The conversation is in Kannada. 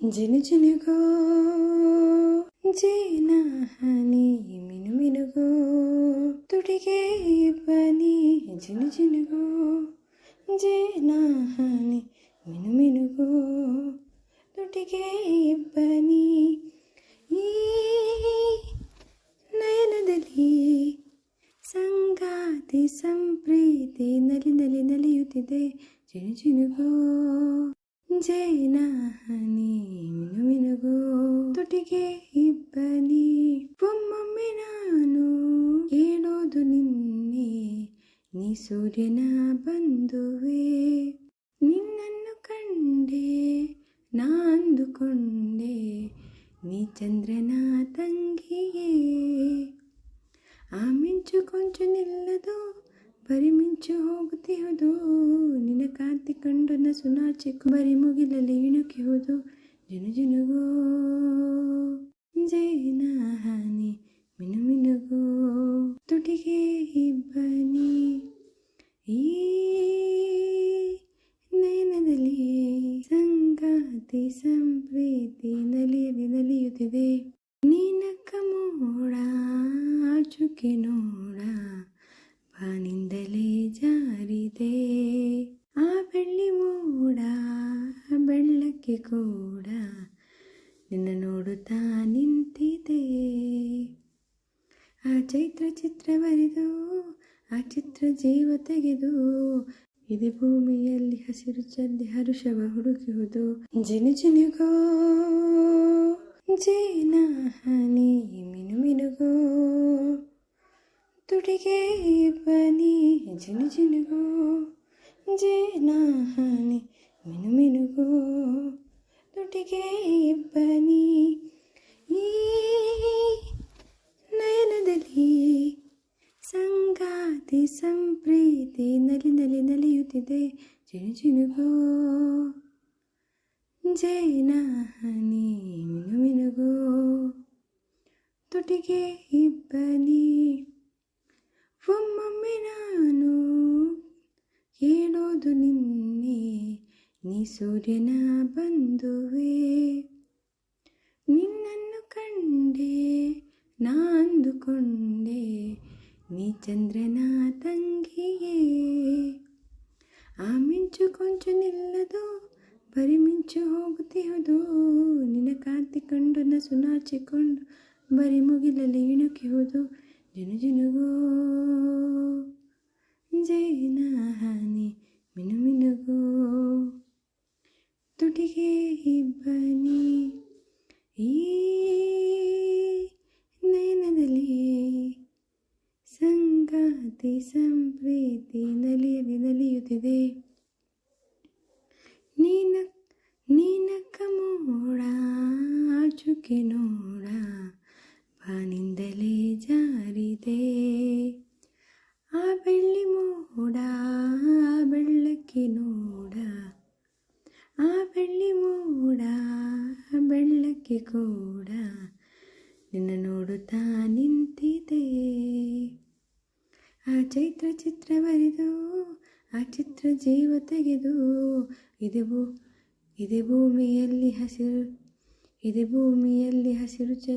ಜಿನು ಜಿನುಗೋ ಜೇನ ಹನಿ ಮಿನು ಮಿನುಗೋ ತುಟಿಗೆ ಬನಿ ಜಿನು ಜಿನುಗೋ ಜೇನ ಹನಿ ಮಿನು ಮಿನುಗೋ ತುಟಿಗೆ ಬನಿ ಈ ನಯನದಲ್ಲಿ ಸಂಗಾತಿ ಸಂಪ್ರೀತಿ ನಲಿ ನಲಿ ನಲಿಯುತ್ತಿದೆ ಜಿನು ಜಿನುಗೋ ಜೇನ ಹನಿ ಮಿನು ಮಿನುಗೋ ತುಟಿಗೆ ಇಬ್ಬನಿ. ಒಮ್ಮೊಮ್ಮೆ ನಾನು ಕೇಳೋದು ನಿನ್ನೆ. ನೀ ಸೂರ್ಯನ ಬಂದುವೆ ನಿನ್ನನ್ನು ಕಂಡೆ, ನಾಂದುಕೊಂಡೆ. ನೀ ಚಂದ್ರನ ತಂಗಿಯೇ. ಆ ಮಿಂಚು ಕೊಂಚ ನಿಲ್ಲದು, ಬರಿ ಮಿಂಚು ಹೋಗುತ್ತಿಹುದು ನಿನ್ನ ಕಾಂತಿ ಕಂಡು ಸುನಾಚಿಕ್ಕು ನಾಚಿಕು ಬರಿ ಮುಗಿಲಲ್ಲಿ ಇಣುಕಿಹುದು ಜಿನುಗೋ ಜೇನ ಹಾನಿ ಮಿನು ಮಿನುಗೋ ತುಟಿಗೆ ಇಬ್ಬನಿ ಈ ನಯನದಲ್ಲಿ ಸಂಗಾತಿ ಸಂಪ್ರೀತಿ ನಲಿಯದೆ ನಲಿಯುತ್ತಿದೆ ನೀನಕ್ಕ ಮೋಡ ಆಚುಕೆ ನೋಡ ಬಾನಿಂದಲೇ ಜಾರಿದೆ ಆ ಬೆಳ್ಳಿ ಮೋಡ ಬೆಳ್ಳಕ್ಕೆ ಕೂಡ ಆ ಚೈತ್ರ ಚಿತ್ರ ಬರೆದು ಆ ಚಿತ್ರ ಜೀವ ತೆಗೆದು, ಇದು ಭೂಮಿಯಲ್ಲಿ ಹಸಿರು ಚಲ್ಲಿ ಹರುಷವ ಹುಡುಕುವುದು. ಜಿನು ಜಿನುಗೋ ಜೇನ ಹನಿ ಮಿನು ಮಿನುಗೋ. ತುಡಿಗೆ ಬನಿ ಜಿನು ಜಿನುಗೋ ಜೇನ ಹನಿ ಮಿನು ಮಿನುಗೋ. ತುಟಿಗೆ ಬನಿ ಈ ನಯನದಲ್ಲಿ ಸಂಗಾತಿ ಸಂಪ್ರೀತಿ ನಲಿ ನಲಿ ನಲಿಯುತ್ತಿದೆ. ಜಿನು ಚಿಣುಗೋ ಜೈನ ಹನಿ ಮಿನು ಮಿನುಗೋ ತುಟಿಗೆ ಇಬ್ಬನಿ. ಒಮ್ಮೊಮ್ಮೆ ನಾನು ಕೇಳೋದು ನಿನ್ನೆ, ನೀ ಸೂರ್ಯನ ಬಂದುವೆ ನಿನ್ನನ್ನು ಕಂಡೆ, ನಾಂದುಕೊಂಡೆ ನೀ ಚಂದ್ರನ ತಂಗಿಯೇ. ಆ ಮಿಂಚು ಕೊಂಚ ನಿಲ್ಲದು, ಬರಿ ಮಿಂಚು ಹೋಗುತ್ತಿಹುದು ನಿನ್ನ ಕಾಂತಿ ಕಂಡು ನಸು ನಾಚಿಕೊಂಡು, ಬರಿ ಮುಗಿಲಲ್ಲಿ ಇಣುಕಿಹುದು ಜನು ಜಿನುಗೋ. ಜೇನ ಹಾನಿ ಮಿನು ಮಿನುಗೋ. ತುಟಿಗೆ ಇಬ್ಬನಿ, ಈ ನಯನದಲ್ಲಿ ಸಂಗಾತಿ ಸಂಪ್ರೀತಿ ನಲಿಯಲಿ ನಲಿಯುತ್ತಿದೆ. ನೀನ ನೀನಕ್ಕ ಮೋಡ ಆಚುಕೆ ನೋಡ, ಬಾನಿಂದಲೇ ಜಾರಿದೆ. ಆ ಬೆಳ್ಳಿ ಮೋಡ, ಆ ಬೆಳ್ಳಕ್ಕೆ ನೋಡ, ಆ ಬೆಳ್ಳಿ ಮೋಡ ಬೆಳ್ಳಕ್ಕೆ ಕೂಡ. ಆ ಚೈತ್ರ ಚಿತ್ರ ಬರೆದು, ಆ ಚಿತ್ರ ಜೀವ ತೆಗೆದು, ಇದೆ ಭೂ, ಇದೆ ಭೂಮಿಯಲ್ಲಿ ಹಸಿರು, ಇದೆ ಭೂಮಿಯಲ್ಲಿ ಹಸಿರು ಚ